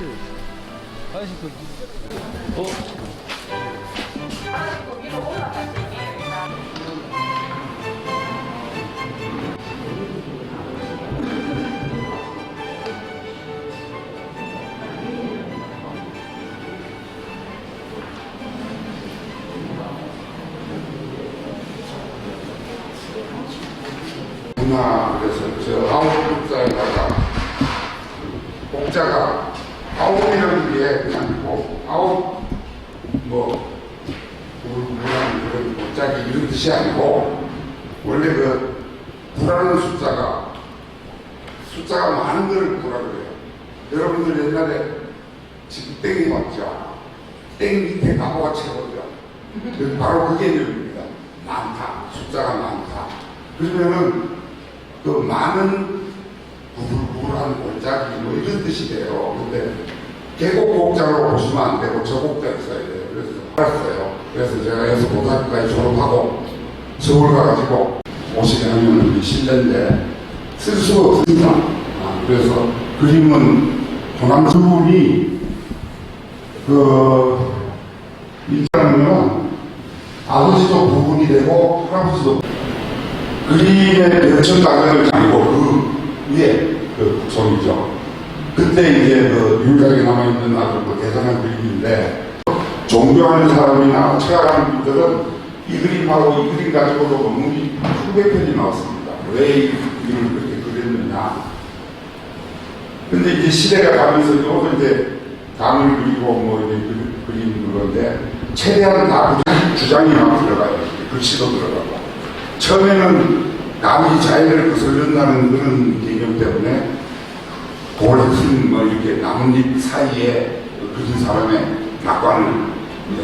아이고. 누나 그래서 저 아홉 글자에다가 복자가 아홉이라는 게 그냥 뭐 아홉 뭐 그런 그런 복자기 이런 뜻이 아니고 원래 그 구라는 숫자가 숫자가 많은 걸 구라 그래요. 여러분들 옛날에 지금 땡이 맞죠? 땡 밑에 나무가 채워져. 그 바로 그 개념입니다. 많다. 숫자가 많다. 그러면은 그 많은 구불구불한 골짜기 뭐 이런 뜻이 돼요. 근데 계곡곡자로 보시면 안 되고 저곡자를 써야 돼요. 그래서 알았어요. 그래서 제가 여기서 고등학교까지 졸업하고 서울 가가지고 50년이면 10년인데 쓸 수가 없습니다. 아, 그래서 그림은 조남주이 그 일단은 아버지도 부분이 되고 할아버지도 그림의 몇천 단면을 아니고 그 위에 그 속이죠. 그때 이제 그 유일하게 남아있는 아주 그 대단한 그림인데 종교하는 사람이나 체험하는 분들은 이 그림하고 이 그림 가지고도 논문이 수백 편이 나왔습니다. 왜 이 그림을 그렇게 그렸느냐. 근데 이제 시대가 가면서 또 이제 감을 그리고 뭐 이제 그, 그림 그런데 최대한 다그 주장이 막 들어가요. 글씨도 들어가고. 처음에는 남이 자연을 거슬른다는 그런 개념 때문에 돌큰뭐 이렇게 나뭇잎 사이에 그런 사람의 낙관을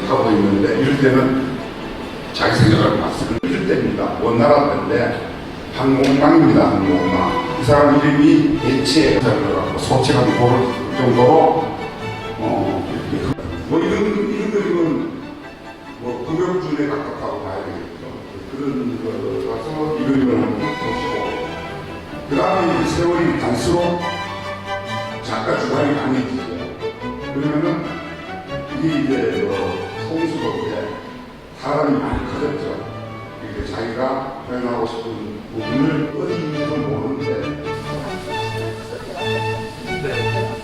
하고 있는데 이럴 때는 자기 생각을 봤을 이럴 때입니다. 원나라 때인데 항공망입니다. 항공망. 이 사람 이름이 대체 소치가 고를 정도로 어, 이렇게 뭐 이런 이런 그림은 뭐 금역준에 가깝다고 봐야 되겠죠. 그런 이 그림을 한번 보시고 그 다음에 이제 세월이 갈수록 작가 주관이 강해지죠. 그러면은 이게 이제 뭐 성수도인데 사람이 많이 커졌죠. 이게 자기가 표현하고 싶은 부분을 어디 있는지도 모르는데 그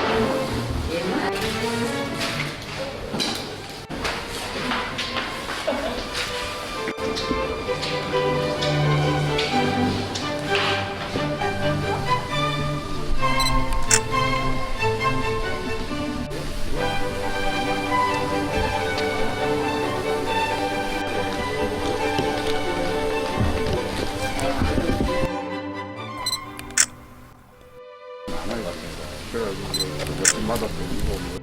맞았던 이거 뭐